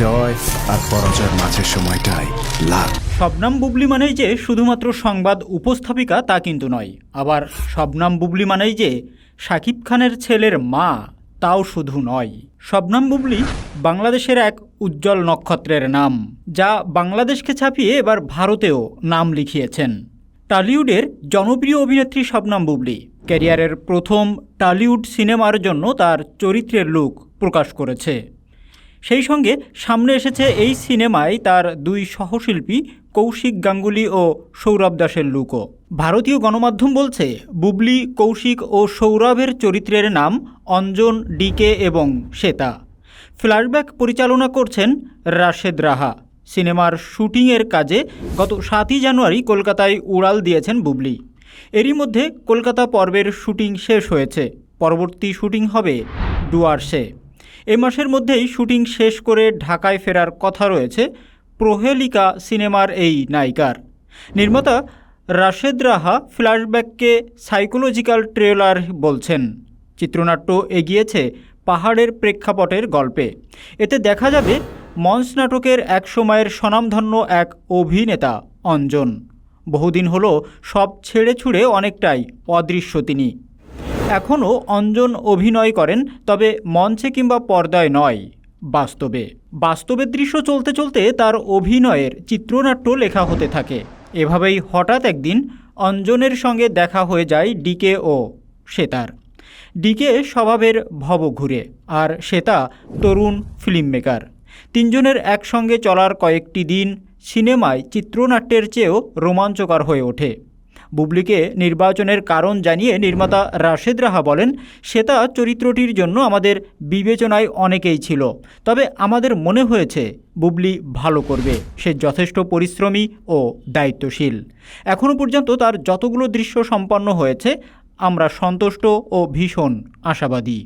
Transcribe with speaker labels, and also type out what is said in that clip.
Speaker 1: জয় আর পরাজয়ের মাঝের সময়টাই লাভ
Speaker 2: শবনাম বুবলি মানেই যে শুধুমাত্র সংবাদ উপস্থাপিকা তা কিন্তু নয়, আবার শবনাম বুবলি মানেই যে শাকিব খানের ছেলের মা তাও শুধু নয়। শবনাম বুবলি বাংলাদেশের এক উজ্জ্বল নক্ষত্রের নাম, যা বাংলাদেশকে ছাপিয়ে এবার ভারতেও নাম লিখিয়েছেন। টালিউডের জনপ্রিয় অভিনেত্রী শবনাম বুবলি, ক্যারিয়ারের প্রথম টালিউড সিনেমার জন্য তার চরিত্রের লুক প্রকাশ করেছে। সেই সঙ্গে সামনে এসেছে এই সিনেমায় তার দুই সহশিল্পী, কৌশিক গাঙ্গুলি ও সৌরভ দাসের লুকও। ভারতীয় গণমাধ্যম বলছে, বুবলি, কৌশিক ও সৌরভের চরিত্রের নাম অঞ্জন, ডিকে এবং শ্বেতা। ফ্ল্যাশব্যাক পরিচালনা করছেন রাশেদ রাহা। সিনেমার শুটিংয়ের কাজে গত সাতই জানুয়ারি কলকাতায় উড়াল দিয়েছেন বুবলি। এরই মধ্যে কলকাতা পর্বের শুটিং শেষ হয়েছে। পরবর্তী শুটিং হবে ডুয়ার্সে এ মাসের মধ্যেই শুটিং শেষ করে ঢাকায় ফেরার কথা রয়েছে প্রহেলিকা সিনেমার এই নায়িকার। নির্মাতা রাশেদ রাহা ফ্ল্যাশব্যাককে সাইকোলজিক্যাল ট্রেলার বলছেন। চিত্রনাট্য এগিয়েছে পাহাড়ের প্রেক্ষাপটের গল্পে। এতে দেখা যাবে মঞ্চ নাটকের এক সময়ের স্বনামধন্য এক অভিনেতা অঞ্জন। বহুদিন হলো সব ছেড়ে ছুড়ে অনেকটাই অদৃশ্য তিনি। এখনও অঞ্জন অভিনয় করেন, তবে মঞ্চে কিংবা পর্দায় নয়। বাস্তবে। বাস্তবের দৃশ্য চলতে চলতে তার অভিনয়ের চিত্রনাট্য লেখা হতে থাকে। এভাবেই হঠাৎ একদিন অঞ্জনের সঙ্গে দেখা হয়ে যায় ডিকে ও শ্বেতার। ডিকে স্বভাবের ভব ঘুরে আর শ্বেতা তরুণ ফিল্ম মেকার তিনজনের একসঙ্গে চলার কয়েকটি দিন সিনেমায় চিত্রনাট্যের চেয়েও রোমাঞ্চকর হয়ে ওঠে। বুবলিকে নির্বাচনের কারণ জানিয়ে নির্মাতা রাশেদ রাহা বলেন শ্বেতা চরিত্রটির জন্য আমাদের বিবেচনায় অনেকেই ছিল। তবে আমাদের মনে হয়েছে বুবলি ভালো করবে। সে যথেষ্ট পরিশ্রমী ও দায়িত্বশীল। এখনও পর্যন্ত তার যতগুলো দৃশ্য সম্পন্ন হয়েছে, আমরা সন্তুষ্ট ও ভীষণ আশাবাদী।